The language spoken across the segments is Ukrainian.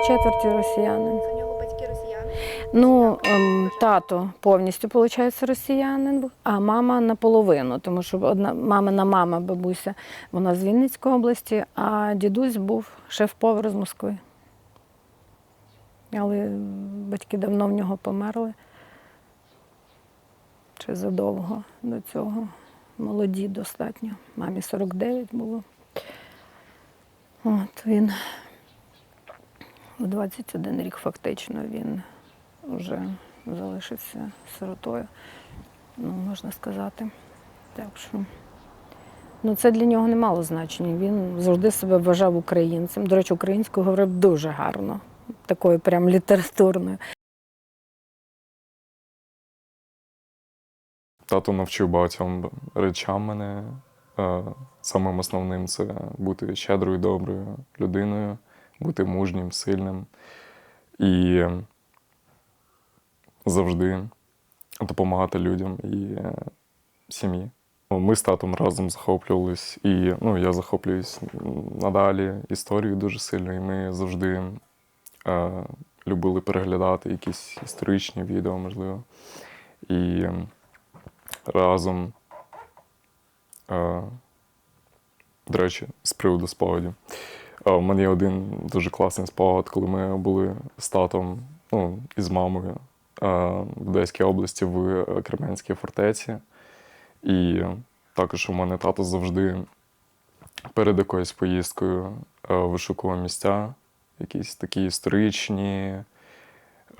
четверті росіянин. У нього батьки росіяни. Ну, ем, тато повністю, виходить, росіянин, був, а мама наполовину, тому що одна мамина мама, бабуся, вона з Вінницької області, а дідусь був шеф-повар з Москви. Але батьки давно в нього померли. Чи задовго до цього. Молоді достатньо. Мамі 49 було. От він у 21 рік фактично він вже залишився сиротою, ну, можна сказати. Так що ну, це для нього не мало значення. Він завжди себе вважав українцем. До речі, українською говорив дуже гарно, такою прям літературною. Тато навчив багатьом речам мене. Е, Самим основним це бути щедрою, доброю людиною, бути мужнім, сильним і завжди допомагати людям і е, сім'ї. Ми з татом разом захоплювались, і ну, я захоплююсь надалі історією дуже сильно, і ми завжди е, любили переглядати якісь історичні відео, можливо. І разом. Е, до речі, з приводу спогадів. Е, У мене є один дуже класний спогад, коли ми були з татом ну, і з мамою е, в Одеській області в Кременській фортеці. І також у мене тато завжди перед якоюсь поїздкою е, вишукував місця, якісь такі історичні,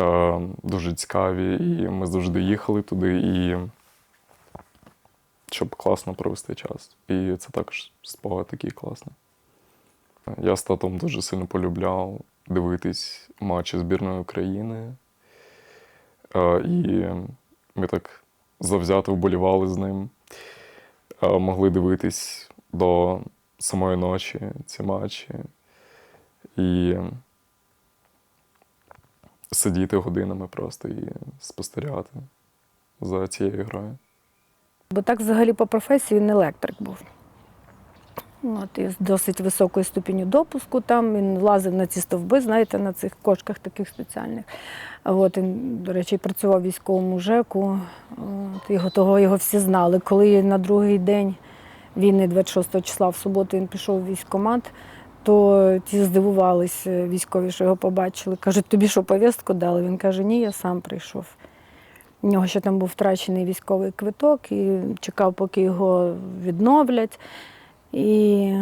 е, дуже цікаві. І ми завжди їхали туди. І щоб класно провести час. І це також спогад такий класний. Я з татом дуже сильно полюбляв дивитись матчі збірної України. Е, І ми так завзято вболівали з ним. Е, Могли дивитись до самої ночі ці матчі. І сидіти годинами просто і спостерігати за цією грою. Бо так взагалі по професії він електрик був. От, з досить високою ступінню допуску там він лазив на ці стовби, знаєте, на цих кошках таких спеціальних. От, він, до речі, працював військовому ЖЕКу, от, його, того його всі знали. Коли на другий день війни, 26 числа в суботу, він пішов в військкомат, то ті здивувалися військові, що його побачили. Кажуть, тобі що повістку дали? Він каже, ні, я сам прийшов. У нього ще там був втрачений військовий квиток і чекав, поки його відновлять. І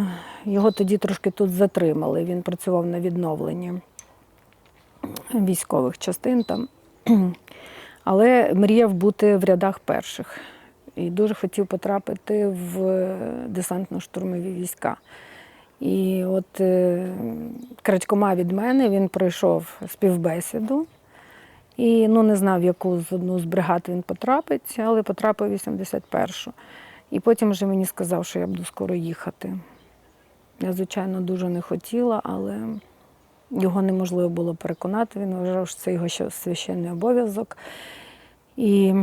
його тоді трошки тут затримали. Він працював на відновленні військових частин там. Але мріяв бути в рядах перших. І дуже хотів потрапити в десантно-штурмові війська. І от е, крадькома від мене він пройшов співбесіду. І ну, не знав, в яку з одну з бригад він потрапить, але потрапив 81-шу. І потім вже мені сказав, що я буду скоро їхати. Я, звичайно, дуже не хотіла, але його неможливо було переконати. Він вважав, що це його священний обов'язок. І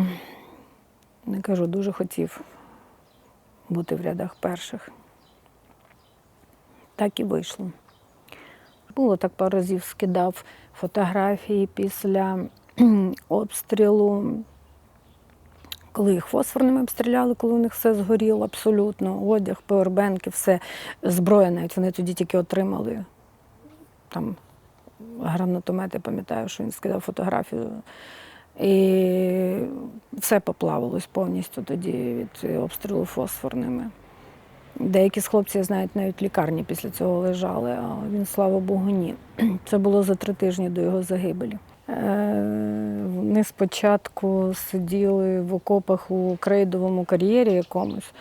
не кажу, дуже хотів бути в рядах перших. Так і вийшло. Було так пару разів скидав фотографії після обстрілу, коли їх фосфорними обстріляли, коли у них все згоріло абсолютно, одяг, пауербенки, все, зброя навіть вони тоді тільки отримали. Там гранатомет, я пам'ятаю, що він скидав фотографію. І все поплавилось повністю тоді від обстрілу фосфорними. Деякі з хлопців, знають, навіть лікарні після цього лежали, а він, слава Богу, ні. Це було за три тижні до його загибелі. Е, Вони спочатку сиділи в окопах у крейдовому кар'єрі якомусь,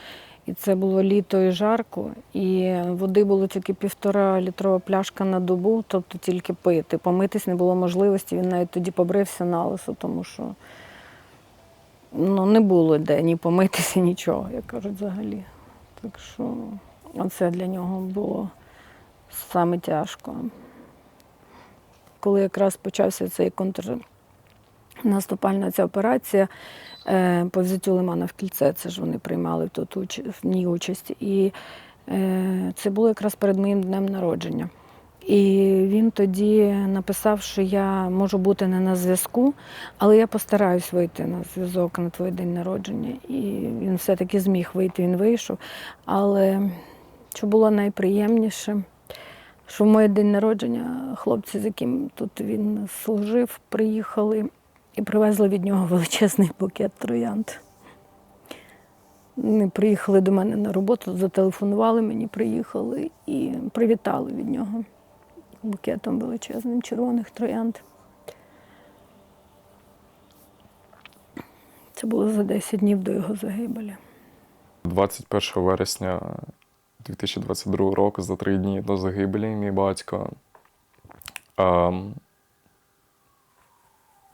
і це було літо і жарко, і води було тільки півтора літрова пляшка на добу, тобто тільки пити. Помитись не було можливості, він навіть тоді побрився на лисо, тому що ну, не було де ні помитися, нічого, як кажуть взагалі. Так що це для нього було саме тяжко. Коли якраз почався цей контрнаступальна ця операція е, по взяттю Лимана в кільце, це ж вони приймали тут в ній участь. І е, це було якраз перед моїм днем народження. І він тоді написав, що я можу бути не на зв'язку, але я постараюсь вийти на зв'язок на твій день народження. І він все-таки зміг вийти, він вийшов. Але що було найприємніше, що в моє день народження хлопці, з яким тут він служив, приїхали і привезли від нього величезний букет троянд. Вони приїхали до мене на роботу, зателефонували мені, приїхали і привітали від нього букетом величезним червоних троянд. Це було за 10 днів до його загибелі. 21 вересня 2022 року, за три дні до загибелі, мій батько ем,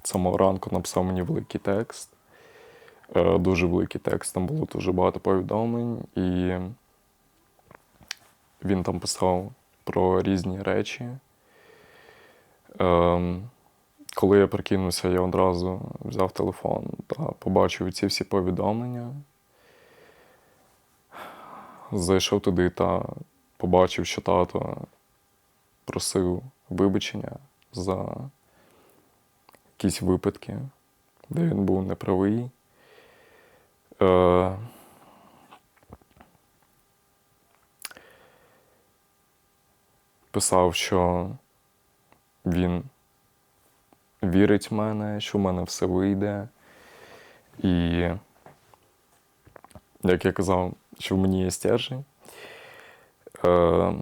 самого ранку написав мені великий текст. Е, дуже великий текст, там було дуже багато повідомлень, і він там писав про різні речі. Ем, коли я прикинувся, я одразу взяв телефон та побачив ці всі повідомлення. Зайшов туди та побачив, що тато просив вибачення за якісь випадки, де він був неправий. Е, писав, що він вірить в мене, що в мене все вийде. І, як я казав, що в мені є стержень. Е,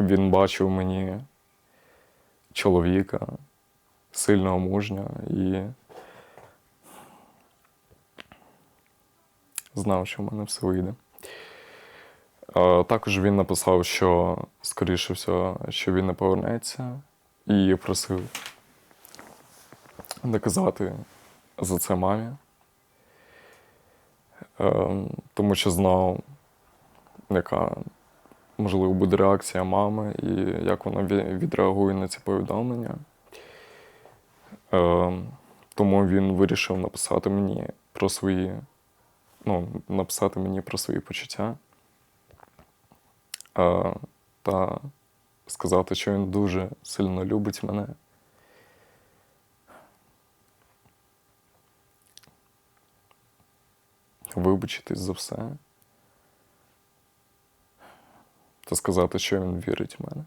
він бачив мені чоловіка, сильного мужня і знав, що в мене все вийде. Е, Також він написав, що, скоріше всього, що він не повернеться, і просив доказати за це мамі. Е, Тому що знав, яка можливо буде реакція мами і як вона відреагує на ці повідомлення. Е, Тому він вирішив написати мені про свої, ну, написати мені про свої почуття е, та сказати, що він дуже сильно любить мене. Вибачитись за все. Та сказати, що він вірить в мене.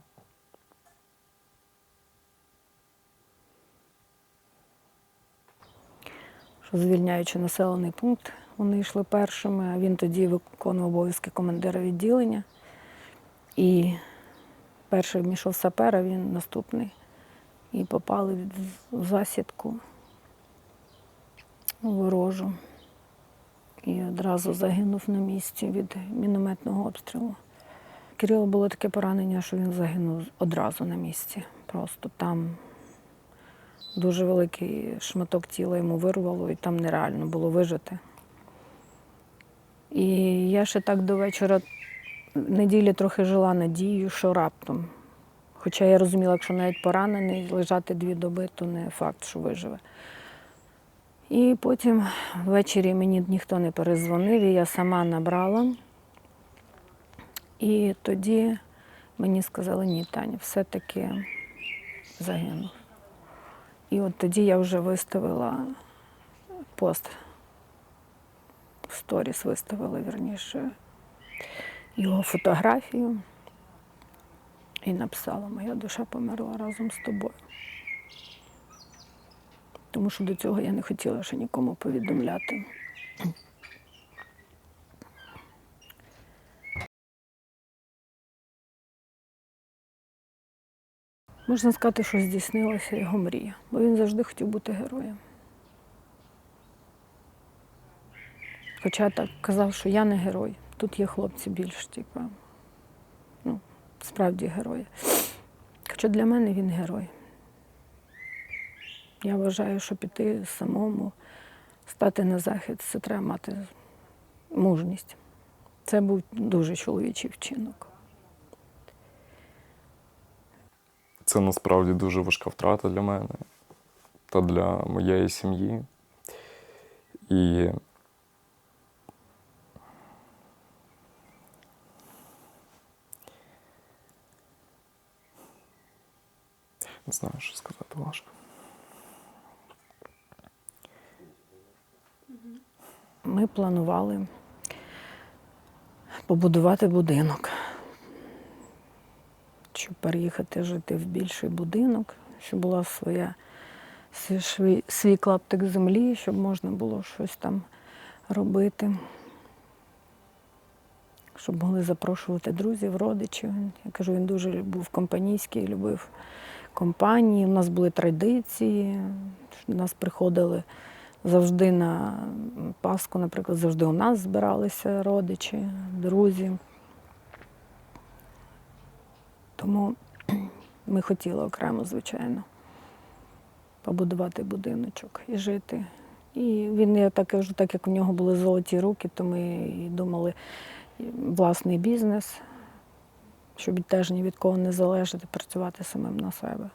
що звільняючи населений пункт, вони йшли першими, а він тоді виконував обов'язки командира відділення. І перший вмішав сапер, а він наступний. І попали в засідку ворожу. І одразу загинув на місці від мінометного обстрілу. Кирило було таке поранення, що він загинув одразу на місці. Просто там дуже великий шматок тіла йому вирвало, і там нереально було вижити. І я ще так до вечора неділі трохи жила надією, що раптом. Хоча я розуміла, якщо навіть поранений, лежати дві доби, то не факт, що виживе. І потім ввечері мені ніхто не перезвонив, і я сама набрала. І тоді мені сказали, ні, Таня, все-таки загинув. І от тоді я вже виставила пост. Сторіс виставила, вірніше, його фотографію і написала, моя душа померла разом з тобою. Тому що до цього я не хотіла ще нікому повідомляти. Можна сказати, що здійснилася його мрія, бо він завжди хотів бути героєм. Хоча так казав, що я не герой. Тут є хлопці більш, типу, ну, справді герої. Хоча для мене він герой. Я вважаю, що піти самому, стати на захист, це треба мати мужність. Це був дуже чоловічий вчинок. Це насправді дуже важка втрата для мене та для моєї сім'ї. І Не знаю, що сказати важко. Ми планували побудувати будинок, щоб переїхати жити в більший будинок, щоб була своя свій, клаптик землі, щоб можна було щось там робити. Щоб могли запрошувати друзів, родичів. Я кажу, він дуже був компанійський, любив компанії. У нас були традиції. Нас приходили завжди на Пасху, наприклад, завжди у нас збиралися родичі, друзі. Тому ми хотіли окремо, звичайно, побудувати будиночок і жити. І він, я так кажу, так як у нього були золоті руки, то ми і думали власний бізнес, щоб теж ні від кого не залежати, працювати самим на себе.